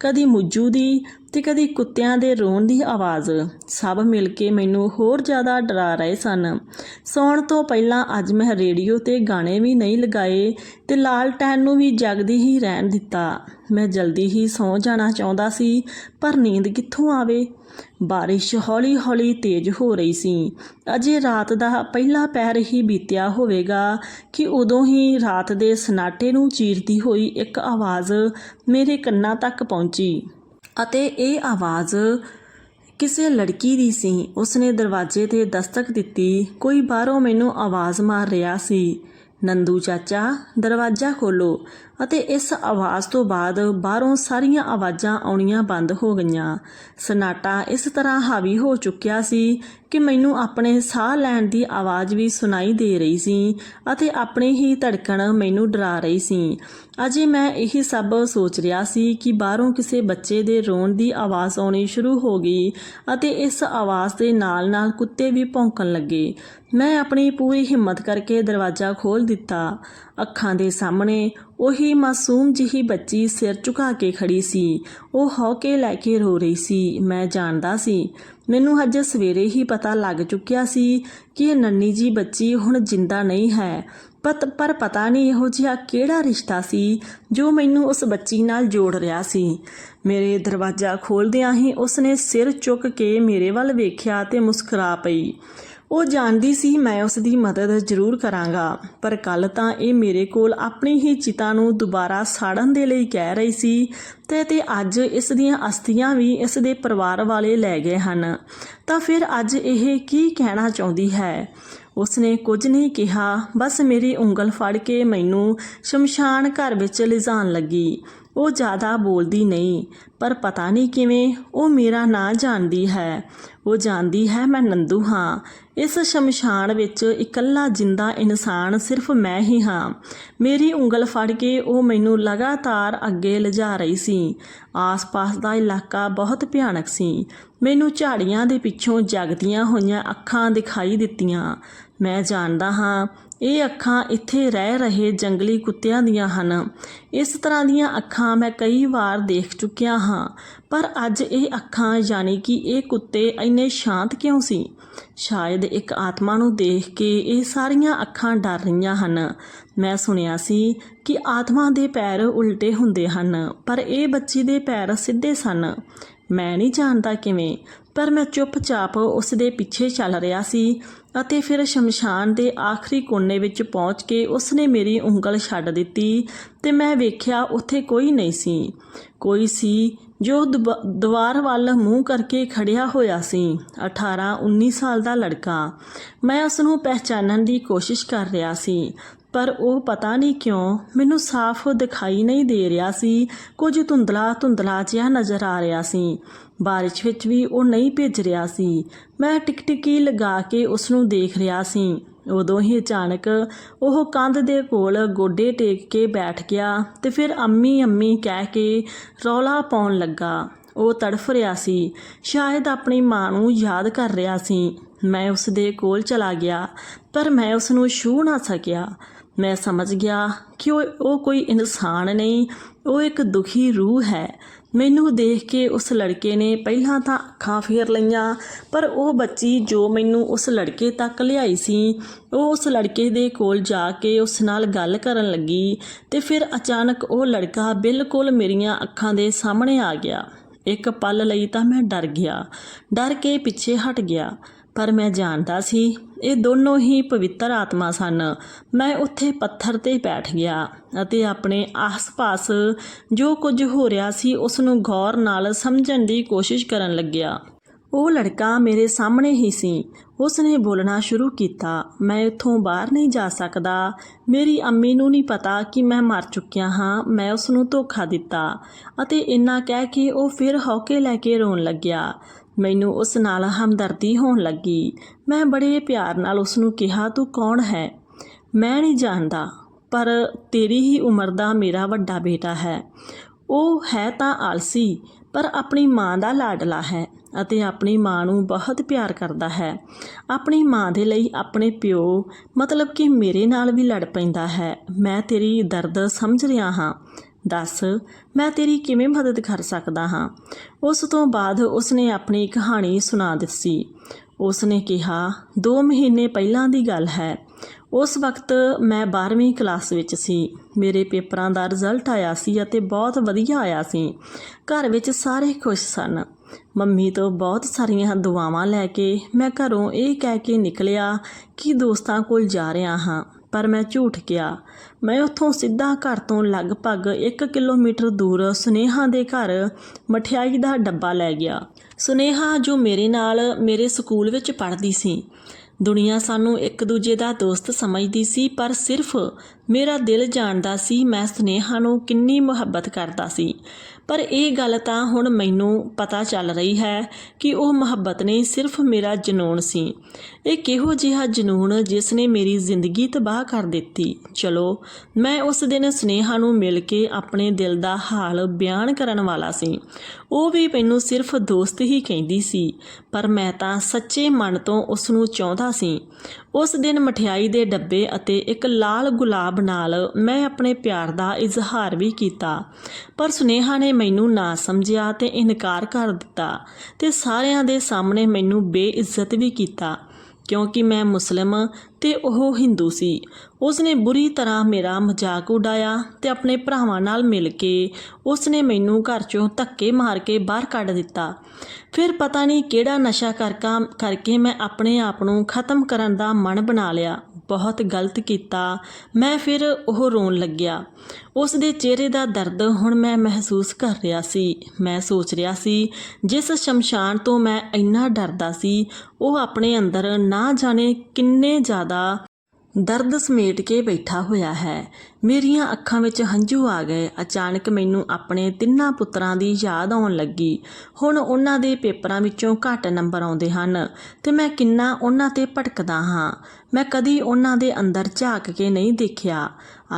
ਕਦੀ ਮੁੱਜੂ ਦੀ ਤੇ ਕਦੀ ਕੁੱਤਿਆਂ ਦੇ ਰੋਣ ਦੀ ਆਵਾਜ਼, ਸਭ ਮਿਲ ਕੇ ਮੈਨੂੰ ਹੋਰ ਜ਼ਿਆਦਾ ਡਰਾ ਰਹੇ ਸਨ। ਸੌਣ ਤੋਂ ਪਹਿਲਾਂ ਅੱਜ ਮੈਂ ਰੇਡੀਓ ਤੇ ਗਾਣੇ ਵੀ ਨਹੀਂ ਲਗਾਏ ਤੇ ਲਾਲਟੈਨ ਨੂੰ ਵੀ ਜਗਦੀ ਹੀ ਰਹਿਣ ਦਿੱਤਾ। ਮੈਂ ਜਲਦੀ ਹੀ ਸੌਂ ਜਾਣਾ ਚਾਹੁੰਦਾ ਸੀ, ਪਰ ਨੀਂਦ ਕਿੱਥੋਂ ਆਵੇ? ਬਾਰਿਸ਼ ਹੌਲੀ-ਹੌਲੀ ਤੇਜ਼ ਹੋ ਰਹੀ ਸੀ। ਅਜੇ ਰਾਤ ਦਾ ਪਹਿਲਾ ਪੈਰ ਹੀ ਬੀਤਿਆ ਹੋਵੇਗਾ ਕਿ ਉਦੋਂ ਹੀ ਰਾਤ ਦੇ ਸਨਾਟੇ ਨੂੰ ਚੀਰਦੀ ਹੋਈ ਇੱਕ ਆਵਾਜ਼ ਮੇਰੇ ਕੰਨਾਂ ਤੱਕ ਪਹੁੰਚੀ। ਅਤੇ ਇਹ ਆਵਾਜ਼ ਕਿਸੇ ਲੜਕੀ ਦੀ ਸੀ। ਉਸਨੇ ਦਰਵਾਜ਼ੇ ਤੇ ਦਸਤਕ ਦਿੱਤੀ। ਕੋਈ ਬਾਹਰੋਂ ਮੈਨੂੰ ਆਵਾਜ਼ ਮਾਰ ਰਿਹਾ ਸੀ। ਨੰਦੂ ਚਾਚਾ, ਦਰਵਾਜ਼ਾ ਖੋਲੋ ਅਤੇ ਇਸ ਆਵਾਜ਼ ਤੋਂ ਬਾਅਦ ਬਾਹਰੋਂ ਸਾਰੀਆਂ ਆਵਾਜ਼ਾਂ ਆਉਣੀਆਂ ਬੰਦ ਹੋ ਗਈਆਂ। ਸਨਾਟਾ ਇਸ ਤਰ੍ਹਾਂ ਹਾਵੀ ਹੋ ਚੁੱਕਿਆ ਸੀ ਕਿ ਮੈਨੂੰ ਆਪਣੇ ਸਾਹ ਲੈਣ ਦੀ ਆਵਾਜ਼ ਵੀ ਸੁਣਾਈ ਦੇ ਰਹੀ ਸੀ ਅਤੇ ਆਪਣੀ ਹੀ ਧੜਕਣ ਮੈਨੂੰ ਡਰਾ ਰਹੀ ਸੀ। ਅਜੇ ਮੈਂ ਇਹੀ ਸਭ ਸੋਚ ਰਿਹਾ ਸੀ ਕਿ ਬਾਹਰੋਂ ਕਿਸੇ ਬੱਚੇ ਦੇ ਰੋਣ ਦੀ ਆਵਾਜ਼ ਆਉਣੀ ਸ਼ੁਰੂ ਹੋ ਗਈ ਅਤੇ ਇਸ ਆਵਾਜ਼ ਦੇ ਨਾਲ-ਨਾਲ ਕੁੱਤੇ ਵੀ ਭੌਂਕਣ ਲੱਗੇ। ਮੈਂ ਆਪਣੀ ਪੂਰੀ ਹਿੰਮਤ ਕਰਕੇ ਦਰਵਾਜ਼ਾ ਖੋਲ੍ਹ ਦਿੱਤਾ। ਅੱਖਾਂ ਦੇ ਸਾਹਮਣੇ ਉਹੀ ਮਾਸੂਮ ਜਿਹੀ ਬੱਚੀ ਸਿਰ ਝੁਕਾ ਕੇ ਖੜੀ ਸੀ। ਉਹ ਹੌਕੇ ਲੈ ਕੇ ਰੋ ਰਹੀ ਸੀ। ਮੈਂ ਜਾਣਦਾ ਸੀ। ਮੈਨੂੰ ਅੱਜ ਸਵੇਰੇ ਹੀ ਪਤਾ ਲੱਗ ਚੁੱਕਿਆ ਸੀ ਕਿ ਇਹ ਨੰਨੀ ਜੀ ਬੱਚੀ ਹੁਣ ਜਿੰਦਾ ਨਹੀਂ ਹੈ। ਪਤ, ਪਰ ਪਤਾ ਨਹੀਂ ਇਹੋ ਜਿਹਾ ਕਿਹੜਾ ਰਿਸ਼ਤਾ ਸੀ ਜੋ ਮੈਨੂੰ ਉਸ ਬੱਚੀ ਨਾਲ ਜੋੜ ਰਿਹਾ ਸੀ। ਮੇਰੇ ਦਰਵਾਜ਼ਾ ਖੋਲਦਿਆਂ ਹੀ ਉਸਨੇ ਸਿਰ ਚੁੱਕ ਕੇ ਮੇਰੇ ਵੱਲ ਵੇਖਿਆ ਤੇ ਮੁਸਕਰਾ ਪਈ। ਉਹ ਜਾਣਦੀ ਸੀ ਮੈਂ ਉਸ ਦੀ ਮਦਦ ਜ਼ਰੂਰ ਕਰਾਂਗਾ, ਪਰ ਕੱਲ ਤਾਂ ਇਹ ਮੇਰੇ ਕੋਲ ਆਪਣੀ ਹੀ ਚਿਤਾ ਨੂੰ ਦੁਬਾਰਾ ਸਾੜਨ ਦੇ ਲਈ ਕਹਿ ਰਹੀ ਸੀ ਤੇ ਤੇ ਅੱਜ ਇਸ ਦੀਆਂ ਅਸਥੀਆਂ ਵੀ ਇਸ ਦੇ ਪਰਿਵਾਰ ਵਾਲੇ ਲੈ ਗਏ ਹਨ। ਤਾਂ ਫਿਰ ਅੱਜ ਇਹ ਕੀ ਕਹਿਣਾ ਚਾਹੁੰਦੀ ਹੈ? ਉਸਨੇ ਕੁਝ ਨਹੀਂ ਕਿਹਾ, ਬਸ ਮੇਰੀ ਉਂਗਲ ਫੜ ਕੇ ਮੈਨੂੰ ਸ਼ਮਸ਼ਾਨ ਘਰ ਵਿੱਚ ਲਿਜਾਣ ਲੱਗੀ। ਉਹ ਜ਼ਿਆਦਾ ਬੋਲਦੀ ਨਹੀਂ, ਪਰ ਪਤਾ ਨਹੀਂ ਕਿਵੇਂ ਉਹ ਮੇਰਾ ਨਾਂ ਜਾਣਦੀ ਹੈ। ਉਹ ਜਾਣਦੀ ਹੈ ਮੈਂ ਨੰਦੂ ਹਾਂ। ਇਸ ਸ਼ਮਸ਼ਾਨ ਵਿੱਚ ਇਕੱਲਾ ਜਿੰਦਾ ਇਨਸਾਨ ਸਿਰਫ ਮੈਂ ਹੀ ਹਾਂ। ਮੇਰੀ ਉਂਗਲ ਫੜ ਕੇ ਉਹ ਮੈਨੂੰ ਲਗਾਤਾਰ ਅੱਗੇ ਲਿਜਾ ਰਹੀ ਸੀ। ਆਸ-ਪਾਸ ਦਾ ਇਲਾਕਾ ਬਹੁਤ ਭਿਆਨਕ ਸੀ। ਮੈਨੂੰ ਝਾੜੀਆਂ ਦੇ ਪਿੱਛੋਂ ਜਗਦੀਆਂ ਹੋਈਆਂ ਅੱਖਾਂ ਦਿਖਾਈ ਦਿੱਤੀਆਂ। ਮੈਂ ਜਾਣਦਾ ਹਾਂ ਇਹ ਅੱਖਾਂ ਇੱਥੇ ਰਹਿ ਰਹੇ ਜੰਗਲੀ ਕੁੱਤਿਆਂ ਦੀਆਂ ਹਨ। ਇਸ ਤਰ੍ਹਾਂ ਦੀਆਂ ਅੱਖਾਂ ਮੈਂ ਕਈ ਵਾਰ ਦੇਖ ਚੁੱਕਿਆ ਹਾਂ। ਪਰ ਅੱਜ ਇਹ ਅੱਖਾਂ ਯਾਨੀ ਕਿ ਇਹ ਕੁੱਤੇ ਇੰਨੇ ਸ਼ਾਂਤ ਕਿਉਂ ਸੀ? ਸ਼ਾਇਦ ਇੱਕ ਆਤਮਾ ਨੂੰ ਦੇਖ ਕੇ ਇਹ ਸਾਰੀਆਂ ਅੱਖਾਂ ਡਰ ਰਹੀਆਂ ਹਨ। ਮੈਂ ਸੁਣਿਆ ਸੀ ਕਿ ਆਤਮਾ ਦੇ ਪੈਰ ਉਲਟੇ ਹੁੰਦੇ ਹਨ, ਪਰ ਇਹ ਬੱਚੀ ਦੇ ਪੈਰ ਸਿੱਧੇ ਸਨ। ਮੈਂ ਨਹੀਂ ਜਾਣਦਾ ਕਿਵੇਂ, ਪਰ ਮੈਂ ਚੁੱਪਚਾਪ ਉਸ ਦੇ ਪਿੱਛੇ ਚੱਲ ਰਿਹਾ ਸੀ ਅਤੇ ਫਿਰ ਸ਼ਮਸ਼ਾਨ ਦੇ ਆਖਰੀ ਕੋਨੇ ਵਿੱਚ ਪਹੁੰਚ ਕੇ ਉਸਨੇ ਮੇਰੀ ਉਂਗਲ ਛੱਡ ਦਿੱਤੀ ਤੇ ਮੈਂ ਵੇਖਿਆ ਉੱਥੇ ਕੋਈ ਨਹੀਂ ਸੀ। ਕੋਈ ਸੀ ਜੋ ਦਬ- ਦੀਵਾਰ ਵੱਲ ਮੂੰਹ ਕਰਕੇ ਖੜਿਆ ਹੋਇਆ ਸੀ 18 19 ਸਾਲ ਦਾ ਲੜਕਾ। ਮੈਂ ਉਸ ਨੂੰ ਪਹਿਚਾਨਣ ਦੀ ਕੋਸ਼ਿਸ਼ ਕਰ ਰਿਹਾ ਸੀ, ਪਰ ਉਹ ਪਤਾ ਨਹੀਂ ਕਿਉਂ ਮੈਨੂੰ ਸਾਫ਼ ਦਿਖਾਈ ਨਹੀਂ ਦੇ ਰਿਹਾ ਸੀ। ਕੁਝ ਧੁੰਦਲਾ ਧੁੰਦਲਾ ਜਿਹਾ ਨਜ਼ਰ ਆ ਰਿਹਾ ਸੀ। ਬਾਰਿਸ਼ ਵਿੱਚ ਵੀ ਉਹ ਨਹੀਂ ਭਿੱਜ ਰਿਹਾ ਸੀ। ਮੈਂ ਟਿਕਟਿਕੀ ਲਗਾ ਕੇ ਉਸ ਨੂੰ ਦੇਖ ਰਿਹਾ ਸੀ। ਉਦੋਂ ਹੀ ਅਚਾਨਕ ਉਹ ਕੰਧ ਦੇ ਕੋਲ ਗੋਡੇ ਟੇਕ ਕੇ ਬੈਠ ਗਿਆ ਤੇ ਫਿਰ ਅੰਮੀ ਅੰਮੀ ਕਹਿ ਕੇ ਰੌਲਾ ਪਾਉਣ ਲੱਗਾ। ਉਹ ਤੜਫ ਰਿਹਾ ਸੀ। ਸ਼ਾਇਦ ਆਪਣੀ ਮਾਂ ਨੂੰ ਯਾਦ ਕਰ ਰਿਹਾ ਸੀ। ਮੈਂ ਉਸ ਦੇ ਕੋਲ ਚਲਾ ਗਿਆ, ਪਰ ਮੈਂ ਉਸ ਨੂੰ ਛੂਹ ਨਾ ਸਕਿਆ। ਮੈਂ ਸਮਝ ਗਿਆ ਕਿ ਉਹ ਉਹ ਕੋਈ ਇਨਸਾਨ ਨਹੀਂ, ਉਹ ਇੱਕ ਦੁਖੀ ਰੂਹ ਹੈ। ਮੈਨੂੰ ਦੇਖ ਕੇ ਉਸ ਲੜਕੇ ਨੇ ਪਹਿਲਾਂ ਤਾਂ ਅੱਖਾਂ ਫੇਰ ਲਈਆਂ, ਪਰ ਉਹ ਬੱਚੀ ਜੋ ਮੈਨੂੰ ਉਸ ਲੜਕੇ ਤੱਕ ਲਿਆਈ ਸੀ, ਉਹ ਉਸ ਲੜਕੇ ਦੇ ਕੋਲ ਜਾ ਕੇ ਉਸ ਨਾਲ ਗੱਲ ਕਰਨ ਲੱਗੀ ਤੇ ਫਿਰ ਅਚਾਨਕ ਉਹ ਲੜਕਾ ਬਿਲਕੁਲ ਮੇਰੀਆਂ ਅੱਖਾਂ ਦੇ ਸਾਹਮਣੇ ਆ ਗਿਆ। ਇੱਕ ਪਲ ਲਈ ਤਾਂ ਮੈਂ ਡਰ ਗਿਆ, ਡਰ ਕੇ ਪਿੱਛੇ ਹਟ ਗਿਆ। ਪਰ ਮੈਂ ਜਾਣਦਾ ਸੀ, ਇਹ ਦੋਨੋਂ ਹੀ ਪਵਿੱਤਰ ਆਤਮਾ ਸਨ। ਮੈਂ ਉੱਥੇ ਪੱਥਰ ਤੇ ਬੈਠ ਗਿਆ ਅਤੇ ਆਪਣੇ ਆਸ-ਪਾਸ ਜੋ ਕੁਝ ਹੋ ਰਿਹਾ ਸੀ ਉਸ ਨੂੰ ਗੌਰ ਨਾਲ ਸਮਝਣ ਦੀ ਕੋਸ਼ਿਸ਼ ਕਰਨ ਲੱਗਿਆ। ਉਹ ਲੜਕਾ ਮੇਰੇ ਸਾਹਮਣੇ ਹੀ ਸੀ। ਉਸ ਨੇ ਬੋਲਣਾ ਸ਼ੁਰੂ ਕੀਤਾ, ਮੈਂ ਇੱਥੋਂ ਬਾਹਰ ਨਹੀਂ ਜਾ ਸਕਦਾ। ਮੇਰੀ ਅੰਮੀ ਨੂੰ ਨਹੀਂ ਪਤਾ ਕਿ ਮੈਂ ਮਰ ਚੁੱਕਿਆ ਹਾਂ। ਮੈਂ ਉਸ ਨੂੰ ਧੋਖਾ ਦਿੱਤਾ। ਅਤੇ ਇੰਨਾ ਕਹਿ ਕੇ ਉਹ ਫਿਰ ਹੌਕੇ ਲੈ ਕੇ ਰੋਣ ਲੱਗਿਆ। ਮੈਨੂੰ ਉਸ ਨਾਲ ਹਮਦਰਦੀ ਹੋਣ ਲੱਗੀ। ਮੈਂ ਬੜੇ ਪਿਆਰ ਨਾਲ ਉਸ ਨੂੰ ਕਿਹਾ, ਤੂੰ ਕੌਣ ਹੈ? ਮੈਂ ਨਹੀਂ ਜਾਣਦਾ, ਪਰ ਤੇਰੀ ਹੀ ਉਮਰ ਦਾ ਮੇਰਾ ਵੱਡਾ ਬੇਟਾ ਹੈ। ਉਹ ਹੈ ਤਾਂ ਆਲਸੀ, ਪਰ ਆਪਣੀ ਮਾਂ ਦਾ ਲਾਡਲਾ ਹੈ ਅਤੇ ਆਪਣੀ ਮਾਂ ਨੂੰ ਬਹੁਤ ਪਿਆਰ ਕਰਦਾ ਹੈ। ਆਪਣੀ ਮਾਂ ਦੇ ਲਈ ਆਪਣੇ ਪਿਓ ਮਤਲਬ ਕਿ ਮੇਰੇ ਨਾਲ ਵੀ ਲੜ ਪੈਂਦਾ ਹੈ। ਮੈਂ ਤੇਰੀ ਦਰਦ ਸਮਝ ਰਿਹਾ ਹਾਂ। ਦੱਸ, ਮੈਂ ਤੇਰੀ ਕਿਵੇਂ ਮਦਦ ਕਰ ਸਕਦਾ ਹਾਂ? ਉਸ ਤੋਂ ਬਾਅਦ ਉਸਨੇ ਆਪਣੀ ਕਹਾਣੀ ਸੁਣਾ ਦਿੱਤੀ। ਉਸਨੇ ਕਿਹਾ 2 ਮਹੀਨੇ ਪਹਿਲਾਂ ਦੀ ਗੱਲ ਹੈ। ਉਸ ਵਕਤ ਮੈਂ 12ਵੀਂ ਕਲਾਸ ਵਿੱਚ ਸੀ। ਮੇਰੇ ਪੇਪਰਾਂ ਦਾ ਰਿਜ਼ਲਟ ਆਇਆ ਸੀ ਅਤੇ ਬਹੁਤ ਵਧੀਆ ਆਇਆ ਸੀ। ਘਰ ਵਿੱਚ ਸਾਰੇ ਖੁਸ਼ ਸਨ। ਮੰਮੀ ਤੋਂ ਬਹੁਤ ਸਾਰੀਆਂ ਦੁਆਵਾਂ ਲੈ ਕੇ ਮੈਂ ਘਰੋਂ ਇਹ ਕਹਿ ਕੇ ਨਿਕਲਿਆ ਕਿ ਦੋਸਤਾਂ ਕੋਲ ਜਾ ਰਿਹਾ ਹਾਂ। ਪਰ ਮੈਂ ਝੂਠ ਗਿਆ ਮੈਂ ਉੱਥੋਂ ਸਿੱਧਾ ਘਰ ਤੋਂ ਲਗਭਗ 1 ਕਿਲੋਮੀਟਰ ਦੂਰ ਸੁਨੇਹਾ ਦੇ ਘਰ ਮਠਿਆਈ ਦਾ ਡੱਬਾ ਲੈ ਗਿਆ। ਸੁਨੇਹਾ ਜੋ ਮੇਰੇ ਨਾਲ ਮੇਰੇ ਸਕੂਲ ਵਿੱਚ ਪੜ੍ਹਦੀ ਸੀ। ਦੁਨੀਆ ਸਾਨੂੰ ਇੱਕ ਦੂਜੇ ਦਾ ਦੋਸਤ ਸਮਝਦੀ ਸੀ, ਪਰ ਸਿਰਫ ਮੇਰਾ ਦਿਲ ਜਾਣਦਾ ਸੀ ਮੈਂ ਸੁਨੇਹਾ ਨੂੰ ਕਿੰਨੀ ਮੁਹੱਬਤ ਕਰਦਾ ਸੀ। ਪਰ ਇਹ ਗੱਲ ਤਾਂ ਹੁਣ ਮੈਨੂੰ ਪਤਾ ਚੱਲ ਰਹੀ ਹੈ ਕਿ ਉਹ ਮੁਹੱਬਤ ਨਹੀਂ ਸਿਰਫ ਮੇਰਾ ਜਨੂਨ ਸੀ। ਇਹ ਕਿਹੋ ਜਿਹਾ ਜਨੂਨ ਜਿਸ ਨੇ ਮੇਰੀ ਜ਼ਿੰਦਗੀ ਤਬਾਹ ਕਰ ਦਿੱਤੀ। ਚਲੋ, ਮੈਂ ਉਸ ਦਿਨ ਸੁਨੇਹਾ ਨੂੰ ਮਿਲ ਕੇ ਆਪਣੇ ਦਿਲ ਦਾ ਹਾਲ ਬਿਆਨ ਕਰਨ ਵਾਲਾ ਸੀ। ਉਹ ਵੀ ਮੈਨੂੰ ਸਿਰਫ ਦੋਸਤ ਹੀ ਕਹਿੰਦੀ ਸੀ। ਪਰ ਮੈਂ ਤਾਂ ਸੱਚੇ ਮਨ ਤੋਂ ਉਸ ਨੂੰ ਚਾਹੁੰਦਾ ਸੀ। ਉਸ ਦਿਨ ਮਠਿਆਈ ਦੇ ਡੱਬੇ ਅਤੇ ਇੱਕ ਲਾਲ ਗੁਲਾਬ ਨਾਲ ਮੈਂ ਆਪਣੇ ਪਿਆਰ ਦਾ ਇਜ਼ਹਾਰ ਵੀ ਕੀਤਾ। ਪਰ ਸੁਨੇਹਾ ਨੇ ਮੈਨੂੰ ਨਾ ਸਮਝਿਆ ਤੇ ਇਨਕਾਰ ਕਰ ਦਿੱਤਾ ਤੇ ਸਾਰਿਆਂ ਦੇ ਸਾਹਮਣੇ ਮੈਨੂੰ ਬੇਇੱਜ਼ਤ ਵੀ ਕੀਤਾ, ਕਿਉਂਕਿ ਮੈਂ ਮੁਸਲਮ ਤੇ ਉਹ ਹਿੰਦੂ ਸੀ। ਉਸ ਨੇ ਬੁਰੀ ਤਰ੍ਹਾਂ ਮੇਰਾ ਮਜ਼ਾਕ ਉਡਾਇਆ ਤੇ ਆਪਣੇ ਭਰਾਵਾਂ ਨਾਲ ਮਿਲ ਕੇ ਉਸ ਨੇ ਮੈਨੂੰ ਘਰ ਚੋਂ ਧੱਕੇ ਮਾਰ ਕੇ ਬਾਹਰ ਕੱਢ ਦਿੱਤਾ। ਫਿਰ ਪਤਾ ਨਹੀਂ ਕਿਹੜਾ ਨਸ਼ਾ ਕਰਕਾ ਕਰਕੇ ਮੈਂ ਆਪਣੇ ਆਪ ਨੂੰ ਖਤਮ ਕਰਨ ਦਾ ਮਨ ਬਣਾ ਲਿਆ। ਬਹੁਤ ਗਲਤ ਕੀਤਾ। ਮੈਂ ਫਿਰ ਉਹ ਰੋਣ ਲੱਗਿਆ। ਉਸ ਦੇ ਚਿਹਰੇ ਦਾ ਦਰਦ ਹੁਣ ਮੈਂ ਮਹਿਸੂਸ ਕਰ ਰਿਹਾ ਸੀ। ਮੈਂ ਸੋਚ ਰਿਹਾ ਸੀ, ਜਿਸ ਸ਼ਮਸ਼ਾਨ ਤੋਂ ਮੈਂ ਇੰਨਾ ਡਰਦਾ ਸੀ, ਉਹ ਆਪਣੇ ਅੰਦਰ ਨਾ ਜਾਣੇ ਕਿੰਨੇ ਜ਼ਿਆਦਾ ਦਰਦ ਸਮੇਟ ਕੇ ਬੈਠਾ ਹੋਇਆ ਹੈ। ਮੇਰੀਆਂ ਅੱਖਾਂ ਵਿੱਚ ਹੰਝੂ ਆ ਗਏ। ਅਚਾਨਕ ਮੈਨੂੰ ਆਪਣੇ ਤਿੰਨਾਂ ਪੁੱਤਰਾਂ ਦੀ ਯਾਦ ਆਉਣ ਲੱਗੀ। ਹੁਣ ਉਹਨਾਂ ਦੇ ਪੇਪਰਾਂ ਵਿੱਚੋਂ ਘੱਟ ਨੰਬਰ ਆਉਂਦੇ ਹਨ ਤੇ ਮੈਂ ਕਿੰਨਾ ਉਹਨਾਂ ਤੇ ਭਟਕਦਾ ਹਾਂ। ਮੈਂ ਕਦੀ ਉਹਨਾਂ ਦੇ ਅੰਦਰ ਝਾਕ ਕੇ ਨਹੀਂ ਦੇਖਿਆ।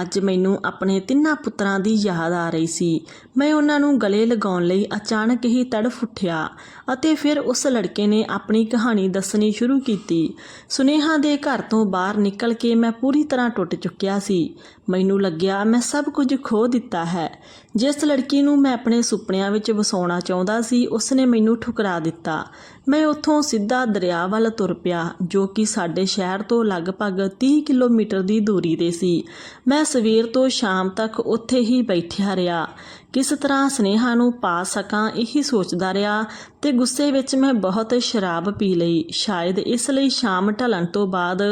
ਅੱਜ ਮੈਨੂੰ ਆਪਣੇ ਤਿੰਨਾਂ ਪੁੱਤਰਾਂ ਦੀ ਯਾਦ ਆ ਰਹੀ ਸੀ। ਮੈਂ ਉਹਨਾਂ ਨੂੰ ਗਲੇ ਲਗਾਉਣ ਲਈ ਅਚਾਨਕ ਹੀ ਤੜਫ ਉੱਠਿਆ ਅਤੇ ਫਿਰ ਉਸ ਲੜਕੇ ਨੇ ਆਪਣੀ ਕਹਾਣੀ ਦੱਸਣੀ ਸ਼ੁਰੂ ਕੀਤੀ। ਸੁਨੇਹਾ ਦੇ ਘਰ ਤੋਂ ਬਾਹਰ ਨਿਕਲ ਕੇ ਮੈਂ ਪੂਰੀ ਤਰ੍ਹਾਂ ਟੁੱਟ ਚੁੱਕਿਆ ਸੀ। ਮੈਨੂੰ ਲੱਗਿਆ ਮੈਂ ਸਭ ਕੁਝ ਖੋ ਦਿੱਤਾ ਹੈ। ਜਿਸ ਲੜਕੀ ਨੂੰ ਮੈਂ ਆਪਣੇ ਸੁਪਨਿਆਂ ਵਿੱਚ ਵਸਾਉਣਾ ਚਾਹੁੰਦਾ ਸੀ ਉਸ ਨੇ ਮੈਨੂੰ ਠੁਕਰਾ ਦਿੱਤਾ। ਮੈਂ ਉੱਥੋਂ ਸਿੱਧਾ ਦਰਿਆ ਵੱਲ ਤੁਰ ਪਿਆ, ਜੋ ਕਿ ਸਾਡੇ ਸ਼ਹਿਰ ਤੋਂ ਲਗਭਗ 30 ਕਿਲੋਮੀਟਰ ਦੀ ਦੂਰੀ ਤੇ ਸੀ। ਮੈਂ ਸਵੇਰ ਤੋਂ ਸ਼ਾਮ ਤੱਕ ਉੱਥੇ ਹੀ ਬੈਠਿਆ ਰਿਹਾ। ਕਿਸ ਤਰ੍ਹਾਂ ਸਨੇਹਾ ਨੂੰ ਪਾ ਸਕਾਂ ਇਹੀ ਸੋਚਦਾ ਰਿਹਾ ਤੇ ਗੁੱਸੇ ਵਿੱਚ ਮੈਂ ਬਹੁਤ ਸ਼ਰਾਬ ਪੀ ਲਈ। ਸ਼ਾਇਦ ਇਸ ਲਈ ਸ਼ਾਮ ਢਲਣ ਤੋਂ ਬਾਅਦ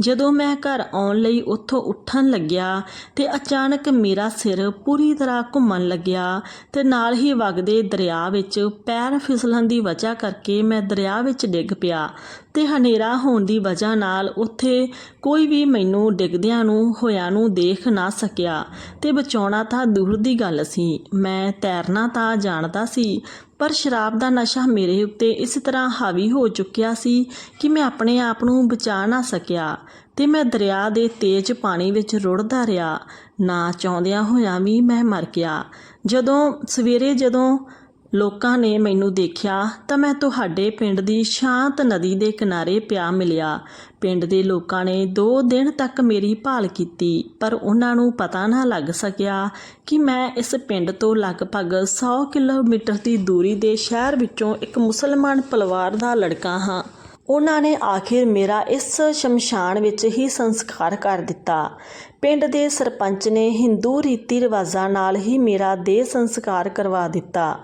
ਜਦੋਂ ਮੈਂ ਘਰ ਆਉਣ ਲਈ ਉੱਥੋਂ ਉੱਠਣ ਲੱਗਿਆ ਤੇ ਅਚਾਨਕ ਮੇਰਾ ਸਿਰ ਪੂਰੀ ਤਰ੍ਹਾਂ ਘੁੰਮਣ ਲੱਗਿਆ ਤੇ ਨਾਲ ਹੀ ਵਗਦੇ ਦਰਿਆ ਵਿੱਚ ਪੈਰ ਫਿਸਲਣ ਦੀ ਵਜ੍ਹਾ ਕਰਕੇ ਮੈਂ ਦਰਿਆ ਵਿੱਚ ਡਿੱਗ ਪਿਆ ਤੇ ਹਨੇਰਾ ਹੋਣ ਦੀ ਵਜ੍ਹਾ ਨਾਲ ਉੱਥੇ ਕੋਈ ਵੀ ਮੈਨੂੰ ਡਿੱਗਦਿਆਂ ਨੂੰ, ਹੋਇਆ ਨੂੰ ਦੇਖ ਨਾ ਸਕਿਆ ਤੇ ਬਚਾਉਣਾ ਤਾਂ ਦੂਰ ਦੀ ਗੱਲ ਸੀ। ਮੈਂ ਤੈਰਨਾ ਤਾਂ ਜਾਣਦਾ ਸੀ, ਪਰ ਸ਼ਰਾਬ ਦਾ ਨਸ਼ਾ ਮੇਰੇ ਉੱਤੇ ਇਸ ਤਰ੍ਹਾਂ ਹਾਵੀ ਹੋ ਚੁੱਕਿਆ ਸੀ ਕਿ ਮੈਂ ਆਪਣੇ ਆਪ ਨੂੰ ਬਚਾ ਨਾ ਸਕਿਆ ਤੇ ਮੈਂ ਦਰਿਆ ਦੇ ਤੇਜ਼ ਪਾਣੀ ਵਿੱਚ ਰੁੜਦਾ ਰਿਹਾ। ਨਾ ਚਾਹੁੰਦਿਆਂ ਹੋਇਆਂ ਵੀ ਮੈਂ ਮਰ ਗਿਆ। ਜਦੋਂ ਸਵੇਰੇ ਜਦੋਂ ਲੋਕਾਂ ਨੇ ਮੈਨੂੰ ਦੇਖਿਆ ਤਾਂ ਮੈਂ ਤੁਹਾਡੇ ਪਿੰਡ ਦੀ ਸ਼ਾਂਤ ਨਦੀ ਦੇ ਕਿਨਾਰੇ ਪਿਆ ਮਿਲਿਆ। ਪਿੰਡ ਦੇ ਲੋਕਾਂ ਨੇ 2 ਦਿਨ ਤੱਕ ਮੇਰੀ ਭਾਲ ਕੀਤੀ, ਪਰ ਉਹਨਾਂ ਨੂੰ ਪਤਾ ਨਾ ਲੱਗ ਸਕਿਆ ਕਿ ਮੈਂ ਇਸ ਪਿੰਡ ਤੋਂ ਲਗਭਗ 100 ਕਿਲੋਮੀਟਰ ਦੀ ਦੂਰੀ ਦੇ ਸ਼ਹਿਰ ਵਿੱਚੋਂ ਇੱਕ ਮੁਸਲਮਾਨ ਪਰਿਵਾਰ ਦਾ ਲੜਕਾ ਹਾਂ। ਉਹਨਾਂ ਨੇ ਆਖਿਰ ਮੇਰਾ ਇਸ ਸ਼ਮਸ਼ਾਨ ਵਿੱਚ ਹੀ ਸੰਸਕਾਰ ਕਰ ਦਿੱਤਾ। ਪਿੰਡ ਦੇ ਸਰਪੰਚ ਨੇ ਹਿੰਦੂ ਰੀਤੀ ਰਿਵਾਜ਼ਾਂ ਨਾਲ ਹੀ ਮੇਰਾ ਦੇਹ ਸੰਸਕਾਰ ਕਰਵਾ ਦਿੱਤਾ।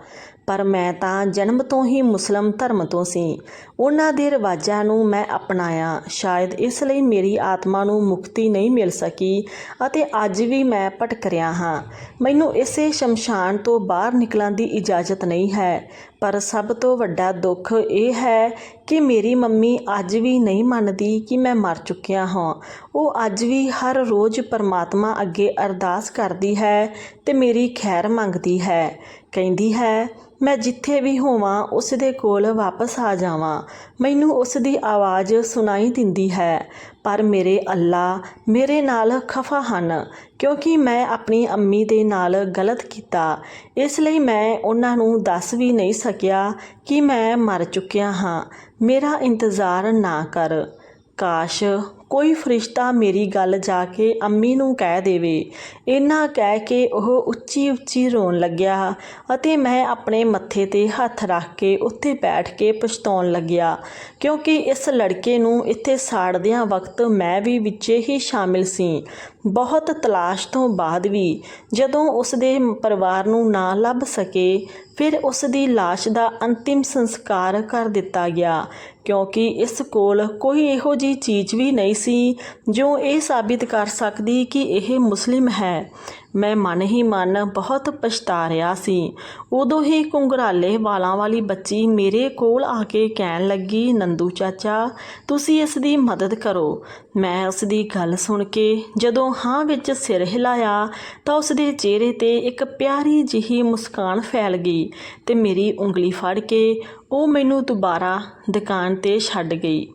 ਪਰ ਮੈਂ ਤਾਂ ਜਨਮ ਤੋਂ ਹੀ ਮੁਸਲਮ ਧਰਮ ਤੋਂ ਸੀ। ਉਹਨਾਂ ਦੇ ਰਿਵਾਜਾਂ ਨੂੰ ਮੈਂ ਅਪਣਾਇਆ। ਸ਼ਾਇਦ ਇਸ ਲਈ ਮੇਰੀ ਆਤਮਾ ਨੂੰ ਮੁਕਤੀ ਨਹੀਂ ਮਿਲ ਸਕੀ ਅਤੇ ਅੱਜ ਵੀ ਮੈਂ ਭਟਕ ਰਿਹਾ ਹਾਂ। ਮੈਨੂੰ ਇਸੇ ਸ਼ਮਸ਼ਾਨ ਤੋਂ ਬਾਹਰ ਨਿਕਲਣ ਦੀ ਇਜਾਜ਼ਤ ਨਹੀਂ ਹੈ। ਪਰ ਸਭ ਤੋਂ ਵੱਡਾ ਦੁੱਖ ਇਹ ਹੈ ਕਿ ਮੇਰੀ ਮੰਮੀ ਅੱਜ ਵੀ ਨਹੀਂ ਮੰਨਦੀ ਕਿ ਮੈਂ ਮਰ ਚੁੱਕਿਆ ਹਾਂ। ਉਹ ਅੱਜ ਵੀ ਹਰ ਰੋਜ਼ ਪਰਮਾਤਮਾ ਅੱਗੇ ਅਰਦਾਸ ਕਰਦੀ ਹੈ ਤੇ ਮੇਰੀ ਖੈਰ ਮੰਗਦੀ ਹੈ। ਕਹਿੰਦੀ ਹੈ, ਮੈਂ ਜਿੱਥੇ ਵੀ ਹੋਵਾਂ ਉਸ ਦੇ ਕੋਲ ਵਾਪਸ ਆ ਜਾਵਾਂ। ਮੈਨੂੰ ਉਸ ਦੀ ਆਵਾਜ਼ ਸੁਣਾਈ ਦਿੰਦੀ ਹੈ। ਪਰ ਮੇਰੇ ਅੱਲਾ ਮੇਰੇ ਨਾਲ ਖਫਾ ਹਨ, ਕਿਉਂਕਿ ਮੈਂ ਆਪਣੀ ਅੰਮੀ ਦੇ ਨਾਲ ਗਲਤ ਕੀਤਾ। ਇਸ ਲਈ ਮੈਂ ਉਹਨਾਂ ਨੂੰ ਦੱਸ ਵੀ ਨਹੀਂ ਸਕਿਆ ਕਿ ਮੈਂ ਮਰ ਚੁੱਕਿਆ ਹਾਂ। ਮੇਰਾ ਇੰਤਜ਼ਾਰ ਨਾ ਕਰ। ਕਾਸ਼ ਕੋਈ ਫਰਿਸ਼ਤਾ ਮੇਰੀ ਗੱਲ ਜਾ ਕੇ ਅੰਮੀ ਨੂੰ ਕਹਿ ਦੇਵੇ। ਇੰਨਾ ਕਹਿ ਕੇ ਉਹ ਉੱਚੀ ਉੱਚੀ ਰੋਣ ਲੱਗਿਆ ਅਤੇ ਮੈਂ ਆਪਣੇ ਮੱਥੇ ਤੇ ਹੱਥ ਰੱਖ ਕੇ ਉੱਥੇ ਬੈਠ ਕੇ ਪਛਤਾਉਣ ਲੱਗਿਆ ਕਿਉਂਕਿ ਇਸ ਲੜਕੇ ਨੂੰ ਇੱਥੇ ਸਾੜਦਿਆਂ ਵਕਤ ਮੈਂ ਵੀ ਵਿੱਚੇ ਹੀ ਸ਼ਾਮਿਲ ਸੀ। ਬਹੁਤ ਤਲਾਸ਼ ਤੋਂ ਬਾਅਦ ਵੀ ਜਦੋਂ ਉਸ ਦੇ ਪਰਿਵਾਰ ਨੂੰ ਨਾ ਲੱਭ ਸਕੇ, ਫਿਰ ਉਸ ਦੀ লাশ ਦਾ ਅੰਤਿਮ ਸੰਸਕਾਰ ਕਰ ਦਿੱਤਾ ਗਿਆ। ਕਿਉਂਕਿ ਇਸ ਕੋਲ ਕੋਈ ਇਹੋ ਜੀ ਚੀਜ਼ ਵੀ ਨਹੀਂ ਸੀ ਜੋ ਇਹ ਸਾਬਿਤ ਕਰ ਸਕਦੀ ਕਿ ਇਹ ਮੁਸਲਿਮ ਹੈ। ਮੈਂ ਮਨ ਹੀ ਮਨ ਬਹੁਤ ਪਛਤਾ ਰਿਹਾ ਸੀ। ਉਦੋਂ ਹੀ ਘੁੰਗਰਾਲੇ ਵਾਲਾਂ ਵਾਲੀ ਬੱਚੀ ਮੇਰੇ ਕੋਲ ਆ ਕੇ ਕਹਿਣ ਲੱਗੀ, ਨੰਦੂ ਚਾਚਾ, ਤੁਸੀਂ ਇਸ ਦੀ ਮਦਦ ਕਰੋ। ਮੈਂ ਉਸ ਦੀ ਗੱਲ ਸੁਣ ਕੇ ਜਦੋਂ ਹਾਂ ਵਿੱਚ ਸਿਰ ਹਿਲਾਇਆ ਤਾਂ ਉਸ ਦੇ ਚਿਹਰੇ ਤੇ ਇੱਕ ਪਿਆਰੀ ਜਿਹੀ ਮੁਸਕਾਨ ਫੈਲ ਗਈ ਤੇ ਮੇਰੀ ਉਂਗਲੀ ਫੜ ਕੇ ਉਹ ਮੈਨੂੰ ਦੁਬਾਰਾ ਦੁਕਾਨ ਤੇ ਛੱਡ ਗਈ।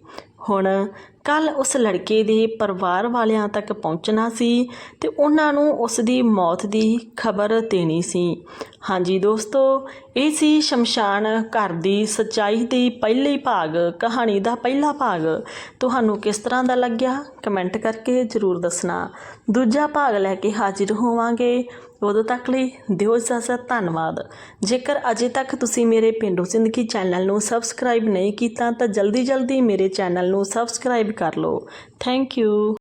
ਹੁਣ ਕੱਲ ਉਸ ਲੜਕੇ ਦੇ ਪਰਿਵਾਰ ਵਾਲਿਆਂ ਤੱਕ ਪਹੁੰਚਣਾ ਸੀ ਤੇ ਉਹਨਾਂ ਨੂੰ ਉਸ ਦੀ ਮੌਤ ਦੀ ਖਬਰ ਦੇਣੀ ਸੀ। ਹਾਂਜੀ ਦੋਸਤੋ, ਇਹ ਸੀ ਸ਼ਮਸ਼ਾਨ ਘਰ ਦੀ ਸਚਾਈ ਦੀ ਪਹਿਲੀ ਭਾਗ, ਕਹਾਣੀ ਦਾ ਪਹਿਲਾ ਭਾਗ। ਤੁਹਾਨੂੰ ਕਿਸ ਤਰ੍ਹਾਂ ਦਾ ਲੱਗਿਆ? ਕਮੈਂਟ ਕਰਕੇ ਜ਼ਰੂਰ ਦੱਸਣਾ। ਦੂਜਾ ਭਾਗ ਲੈ ਕੇ ਹਾਜ਼ਰ ਹੋਵਾਂਗੇ। ਉਦੋਂ ਤੱਕ ਲਈ ਦਿਓ ਇਜਾਜ਼ਤ, ਧੰਨਵਾਦ। ਜੇਕਰ ਅਜੇ ਤੱਕ ਤੁਸੀਂ ਮੇਰੇ ਪਿੰਡੂ ਜ਼ਿੰਦਗੀ ਚੈਨਲ ਨੂੰ ਸਬਸਕ੍ਰਾਈਬ ਨਹੀਂ ਕੀਤਾ ਤਾਂ ਜਲਦੀ ਜਲਦੀ ਮੇਰੇ ਚੈਨਲ ਨੂੰ ਸਬਸਕ੍ਰਾਈਬ ਕਰ ਲਓ। Thank you.